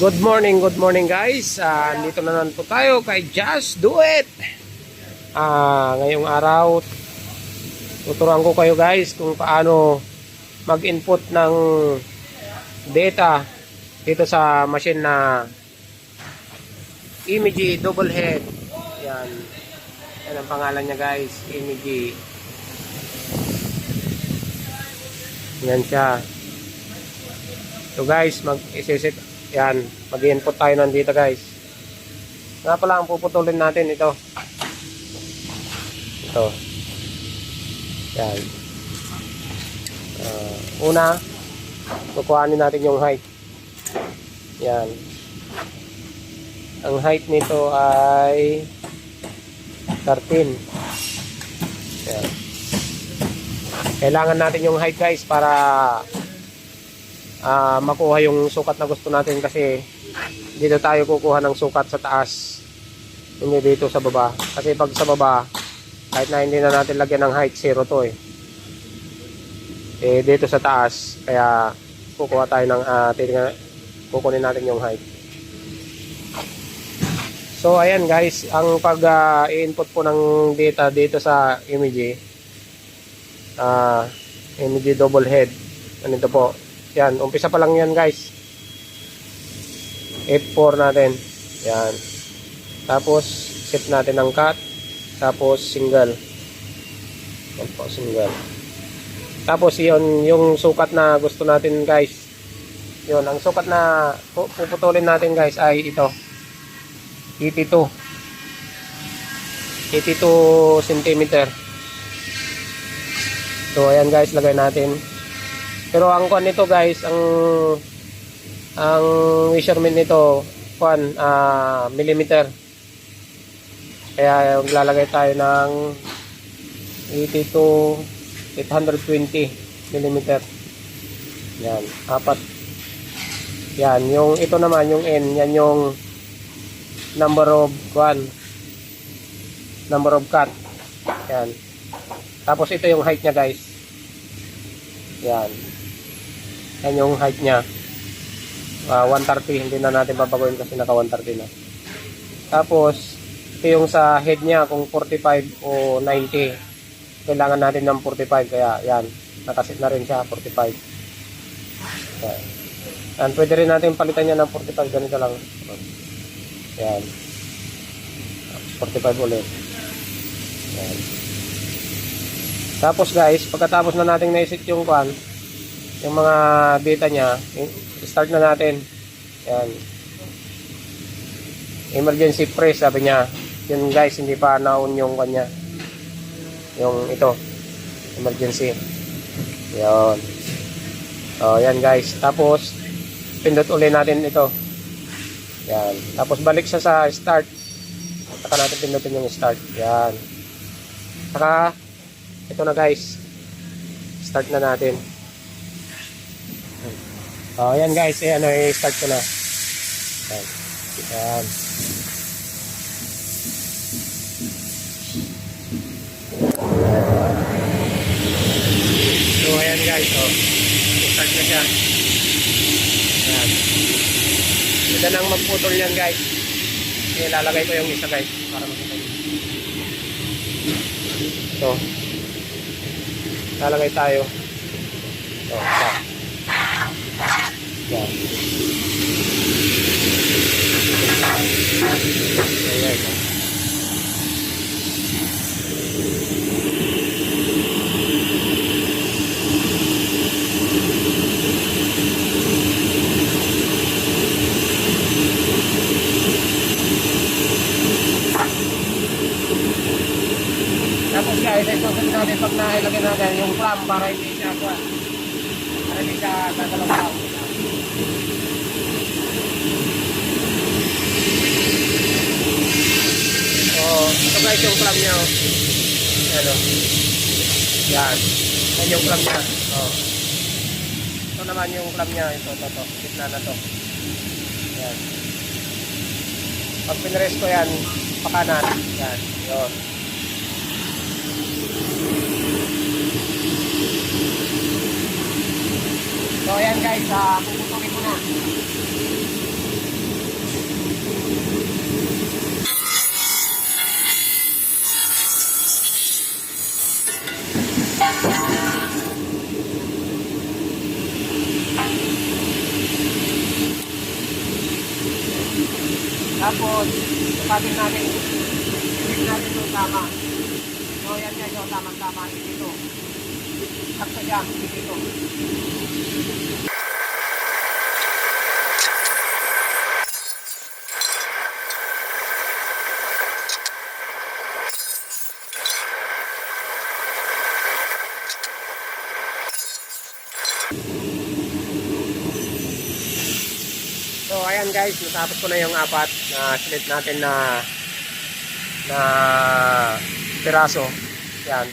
Good morning, good morning guys. Ah, dito na naman po tayo kay Just Do It. Ah, ngayong araw, tuturuan ko kayo guys kung paano mag-input ng data dito sa machine na Imigi double head. Yan. Yan ang pangalan niya guys, Imigi. Yan siya. So guys, mag-isit yan, mag-input tayo nandito guys. Nga pala ang puputulin natin ito. Ito. Yan. Ah, una, kukuhanin natin yung height. Yan. Ang height nito ay 13. Yan. Kailangan natin yung height guys para ah, makuha yung sukat na gusto natin kasi dito tayo kukuha ng sukat sa taas hindi dito sa baba. Kasi pag sa baba kahit na hindi na natin lagyan ng height zero to eh. Eh dito sa taas kaya kukuha tayo ng uh, titingnan kukunin natin yung height. So ayan guys ang pag ah, i-input po ng data dito sa image ah image double head. Ganito po yan, umpisa pa lang yan guys. F4 natin. Yan. Tapos, set natin ng cut. Tapos, single. Yan po, single. Tapos, yun, yung sukat na gusto natin guys. Yun, ang sukat na pu- puputulin natin guys ay ito. 82. 82 cm. So, ayan guys, lagay natin. Pero ang kuan nito guys, ang ang measurement nito kuan ah millimeter. Kaya maglalagay tayo ng 82 820 millimeter. Yan, apat. Yan, yung ito naman yung N, yan yung number of kuan number of cut. Yan. Tapos ito yung height niya guys. Yan. Yan yung height niya. Ah, 130. Hindi na natin babaguhin kasi naka 130 na. Tapos, ito yung sa head niya kung 45 o 90. Kailangan natin ng 45. Kaya yan. Nakasit na rin siya 45. Yan. Yan. Pwede rin natin palitan niya ng 45. Ganito lang. Yan. Tapos 45 ulit. Yan. Tapos guys, pagkatapos na natin naisit yung kwan, yung mga data niya, start na natin. Yan. Emergency press, sabi niya. Yun guys, hindi pa na-on yung kanya. Yung ito. Emergency. Yan. Oh, yan guys. Tapos, pindot uli natin ito. Yan. Tapos balik siya sa start. Saka natin pindutin yung start. Yan. Saka, ito na guys. Start na natin. Oh, yan guys, eh, ano, i-start ko na. Yan. Yan. So, ayan guys, oh. I-start na siya. Yan. Ganda nang magputol yan guys. Eh, lalagay ko yung isa guys, para makita nyo. So, lalagay tayo. So, yan. Yan. Ayan. Tapos guys, ito susunod natin pag nailagay natin yung clamp para hindi siya. Para hindi siya gagalaw Oh, guys yung clamp niya. Oh. Yan oh. Yan. Yan yung clamp niya. Oh. Ito naman yung clamp niya. Ito, ito, ito. Gitna na to. Yan. Pag pinrest ko yan, pakanan. Yan. Yun. So ayan guys, uh, puputulin Tapos, sukatin natin. Check natin kung tama. So, yan guys, oh, tama-tama. Dito. Sakto dyan, dito. So ayan guys, natapos ko na yung apat na slit natin na na piraso. Yan.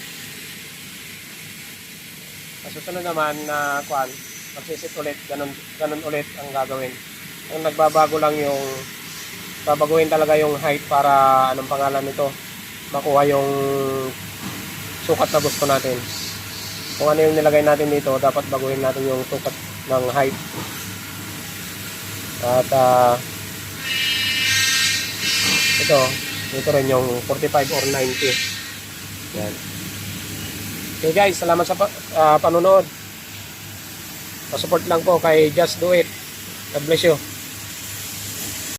Sa susunod naman na kuan, magsisit ulit, ganun, ganun ulit ang gagawin. Ang nagbabago lang yung babaguhin talaga yung height para anong pangalan nito, makuha yung sukat na gusto natin. Kung ano yung nilagay natin dito, dapat baguhin natin yung sukat ng height. At ah, ito, ito rin yung 45 or 90. Yan. Okay guys, salamat sa ah, panonood. Pa-support lang po kay Just Do It. God bless you.